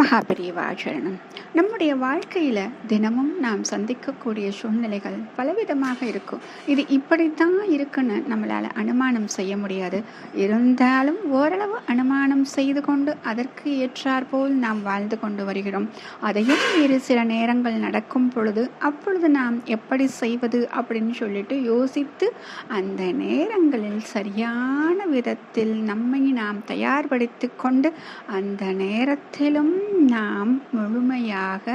மகாபிரியவாச்சரணம் நம்முடைய வாழ்க்கையில் தினமும் நாம் சந்திக்கக்கூடிய சூழ்நிலைகள் பலவிதமாக இருக்கும். இது இப்படித்தான் இருக்குன்னு நம்மளால் அனுமானம் செய்ய முடியாது. இருந்தாலும் ஓரளவு அனுமானம் செய்து கொண்டு அதற்கு ஏற்றாற்போல் நாம் வாழ்ந்து கொண்டு வருகிறோம். அதையும் மீறி சில நேரங்கள் நடக்கும் பொழுது அப்பொழுது நாம் எப்படி செய்வது அப்படின்னு சொல்லிட்டு யோசித்து அந்த நேரங்களில் சரியான விதத்தில் நம்மை நாம் தயார்படுத்தி கொண்டு அந்த நேரத்திலும் நாம் முழுமையாக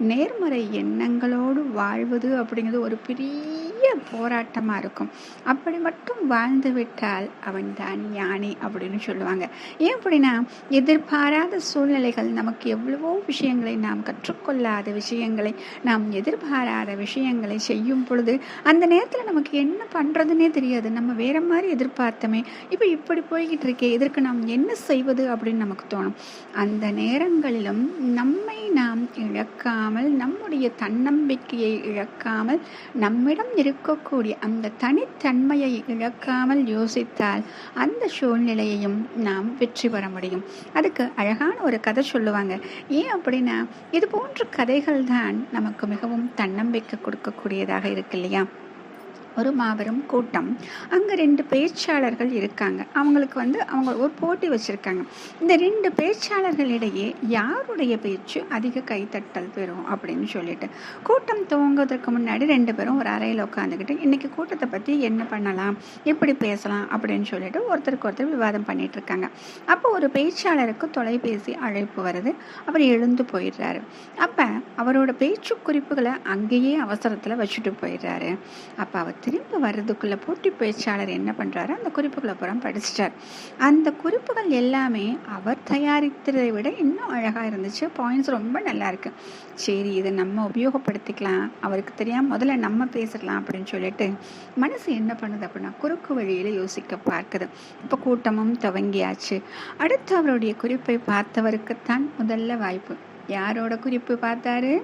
நேர்மறை எண்ணங்களோடு வாழ்வது அப்படிங்கிறது ஒரு பெரிய பெரிய போராட்டமாக இருக்கும். அப்படி மட்டும் வாழ்ந்து விட்டால் அவன் தான் யானை அப்படின்னு சொல்லுவாங்க. ஏன் அப்படின்னா எதிர்பாராத சூழ்நிலைகள் நமக்கு எவ்வளவோ விஷயங்களை நாம் கற்றுக்கொள்ளாத விஷயங்களை நாம் எதிர்பாராத விஷயங்களை செய்யும் பொழுது அந்த நேரத்தில் நமக்கு என்ன பண்ணுறதுனே தெரியாது. நம்ம வேற மாதிரி எதிர்பார்த்தோமே இப்போ இப்படி போய்கிட்டு இருக்கே இதற்கு நாம் என்ன செய்வது அப்படின்னு நமக்கு தோணும். அந்த நேரங்களிலும் நம்மை நாம் இழக்காமல் நம்முடைய தன்னம்பிக்கையை இழக்காமல் நம்மிடம் இருக்கக்கூடிய அந்த தனித்தன்மையை இழக்காமல் யோசித்தால் அந்த சூழ்நிலையையும் நாம் வெற்றி பெற முடியும். அதுக்கு அழகான ஒரு கதை சொல்லுவாங்க. ஏன் அப்படின்னா இது போன்ற கதைகள் தான் நமக்கு மிகவும் தன்னம்பிக்கை கொடுக்கக்கூடியதாக இருக்கு இல்லையா? ஒரு மாபெரும் கூட்டம். அங்கே ரெண்டு பேச்சாளர்கள் இருக்காங்க. அவங்களுக்கு வந்து அவங்க ஒரு போட்டி வச்சுருக்காங்க. இந்த ரெண்டு பேச்சாளர்களிடையே யாருடைய பேச்சு அதிக கைத்தட்டல் பெறும் அப்படின்னு சொல்லிட்டு. கூட்டம் துவங்குவதற்கு முன்னாடி ரெண்டு பேரும் ஒரு அறையில் உட்காந்துக்கிட்டு இன்றைக்கி கூட்டத்தை பற்றி என்ன பண்ணலாம்? எப்படி பேசலாம்? அப்படின்னு சொல்லிட்டு ஒருத்தருக்கு ஒருத்தர் விவாதம் பண்ணிகிட்ருக்காங்க இருக்காங்க. அப்போ ஒரு பேச்சாளருக்கு தொலைபேசி அழைப்பு வருது. அவர் எழுந்து போயிடுறாரு. அப்போ அவரோட பேச்சு குறிப்புகளை அங்கேயே அவசரத்தில் வச்சுட்டு போயிடுறாரு. அப்போ அவர் திரும்ப வர்றதுக்குள்ளே போட்டி பேச்சாளர் என்ன பண்ணுறாரு அந்த குறிப்புகளை புறம் படிச்சிட்டார். அந்த குறிப்புகள் எல்லாமே அவர் தயாரித்ததை விட இன்னும் அழகாக இருந்துச்சு. பாயிண்ட்ஸ் ரொம்ப நல்லா இருக்கு. சரி இதை நம்ம உபயோகப்படுத்திக்கலாம். அவருக்கு தெரியாமல் முதல்ல நம்ம பேசிடலாம் அப்படின்னு சொல்லிட்டு மனசு என்ன பண்ணுது அப்படின்னா குறுக்கு வழியில் யோசிக்க பார்க்குது. இப்போ கூட்டமும் துவங்கியாச்சு. அடுத்து அவருடைய குறிப்பை பார்த்தவருக்குத்தான் முதல்ல வாய்ப்பு. யாரோட குறிப்பு பார்த்தாரு?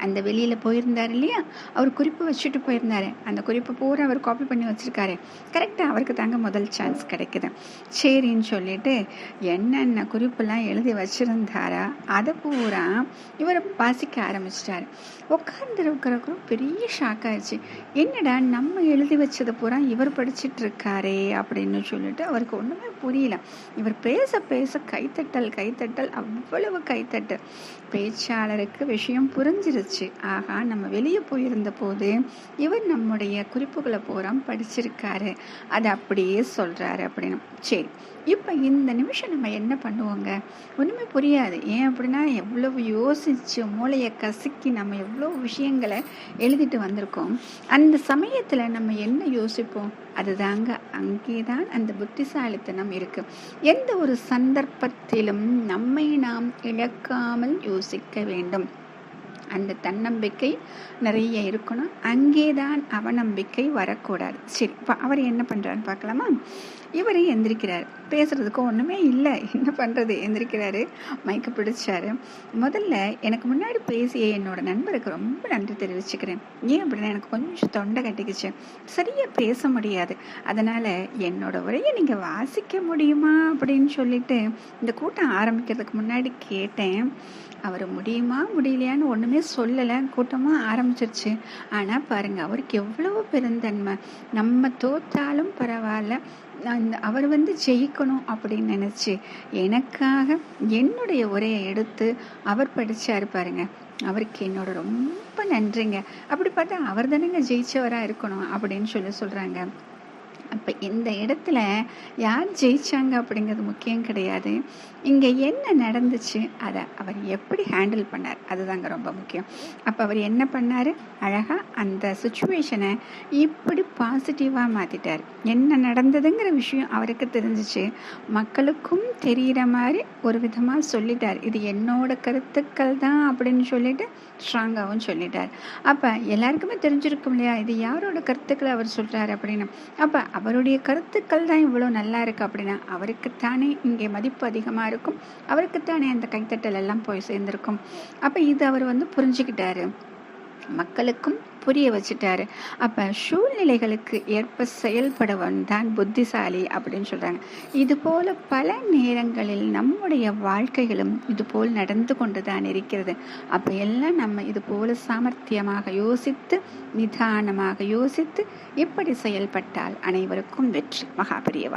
அந்த வெளியில் போயிருந்தார் இல்லையா? அவர் குறிப்பு வச்சுட்டு போயிருந்தார். அந்த குறிப்பு பூரா அவர் காப்பி பண்ணி வச்சுருக்காரு. கரெக்டாக அவருக்கு தாங்க முதல் சான்ஸ் கிடைக்குது. சரின்னு சொல்லிட்டு என்னென்ன குறிப்பெல்லாம் எழுதி வச்சுருந்தாரா அதை பூரா இவர் வாசிக்க ஆரம்பிச்சிட்டாரு. உட்காந்துருக்கிறக்கும் பெரிய ஷாக் ஆயிடுச்சு. என்னடா நம்ம எழுதி வச்சதை பூரா இவர் படிச்சுட்டு இருக்காரே அப்படின்னு சொல்லிட்டு அவருக்கு ஒன்றுமே புரியல. இவர் பேச பேச கைத்தட்டல் கைத்தட்டல் அவ்வளவு கைத்தட்டல் பேச்சாளருக்கு விஷயம் புரிஞ்சிருச்சு. ஆகா நம்ம வெளியே போயிருந்த போது இவர் நம்முடைய குறிப்புகளை பூரா படிச்சிருக்காரு. அதை அப்படியே சொல்கிறாரு அப்படின்னு. சரி இப்போ இந்த நிமிஷம் நம்ம என்ன பண்ணுவோங்க? ஒன்றுமே புரியாது. ஏன் அப்படின்னா எவ்வளவு யோசித்து மூளையை கசக்கி நம்ம எவ்வளோ விஷயங்களை எழுதிட்டு வந்திருக்கோம். அந்த சமயத்தில் நம்ம என்ன யோசிப்போம்? அதுதாங்க அங்கே தான் அந்த புத்திசாலித்தனம் இருக்கு. எந்த ஒரு சந்தர்ப்பத்திலும் நம்மை நாம் இழக்காமல் யோசிக்க வேண்டும். அந்த தன்னம்பிக்கை நிறைய இருக்கணும். அங்கே தான் அவநம்பிக்கை வரக்கூடாது. சரி இப்போ அவர் என்ன பண்ணுறாருன்னு பார்க்கலாமா? இவர் எந்திரிக்கிறார். பேசுகிறதுக்கு ஒன்றுமே இல்லை. என்ன பண்ணுறது எந்திரிக்கிறாரு. மயக்க பிடிச்சாரு. முதல்ல எனக்கு முன்னாடி பேசிய என்னோட நண்பருக்கு ரொம்ப நன்றி தெரிவிச்சுக்கிறேன். ஏன் அப்படின்னா எனக்கு கொஞ்சம் தொண்டை கட்டிக்குச்சு. சரியாக பேச முடியாது. அதனால் என்னோட உரையை நீங்கள் வாசிக்க முடியுமா அப்படின்னு சொல்லிட்டு இந்த கூட்டம் ஆரம்பிக்கிறதுக்கு முன்னாடி கேட்டேன். அவர் முடியுமா? முடியலையான்னு ஒன்றுமே சொல்லலை. கூட்டமாக ஆரம்பிச்சிருச்சு. ஆனால் பாருங்கள் அவருக்கு எவ்வளவு பெருந்தன்மை. நம்ம தோத்தாலும் பரவாயில்ல. அந்த அவர் வந்து ஜெயிக்கணும் அப்படின்னு நினச்சி எனக்காக என்னுடைய உரையை எடுத்து அவர் படித்தார் பாருங்க. அவருக்கு என்னோட ரொம்ப நன்றிங்க. அப்படி பார்த்தா அவர் தானேங்க ஜெயிச்சவராக இருக்கணும் அப்படின்னு சொல்லி சொல்கிறாங்க அப்போ இந்த இடத்துல யார் ஜெயிச்சாங்க அப்படிங்கிறது முக்கியம் கிடையாது. இங்கே என்ன நடந்துச்சு அதை அவர் எப்படி ஹேண்டில் பண்ணார் அதுதாங்க ரொம்ப முக்கியம். அப்போ அவர் என்ன பண்ணார்? அழகாக அந்த சுச்சுவேஷனை இப்படி பாசிட்டிவாக மாற்றிட்டார் என்ன நடந்ததுங்கிற விஷயம் அவருக்கு தெரிஞ்சிச்சு. மக்களுக்கும் தெரிகிற மாதிரி ஒரு விதமாக சொல்லிட்டார். இது என்னோட கருத்துக்கள் தான் அப்படின்னு சொல்லிட்டு ஸ்ட்ராங்காகவும் சொல்லிட்டார். அப்போ எல்லாருக்குமே தெரிஞ்சிருக்கும் இல்லையா? இது யாரோட கருத்துக்களை அவர் சொல்கிறார் அப்படின்னு? அப்போ அவருடைய கருத்துக்கள் தான் இவ்வளோ நல்லா இருக்குது அப்படின்னா அவருக்குத்தானே இங்கே மதிப்பு அதிகமாக இருக்கும். அவருக்குத்தானே அந்த கைத்தட்டல் எல்லாம் போய் சேர்ந்துருக்கும். அப்போ இது அவர் வந்து புரிஞ்சுக்கிட்டாரு. மக்களுக்கும் புரிய வச்சுட்டாரு. அப்போ சூழ்நிலைகளுக்கு ஏற்ப செயல்படவன் தான் புத்திசாலி அப்படின்னு சொல்கிறாங்க இது போல பல நேரங்களில் நம்முடைய வாழ்க்கைகளும் இது போல் நடந்து கொண்டு தான் இருக்கிறது. அப்போ எல்லாம் நம்ம இது போல சாமர்த்தியமாக யோசித்து நிதானமாக யோசித்து எப்படி செயல்பட்டால் அனைவருக்கும் வெற்றி. மகாபெரிய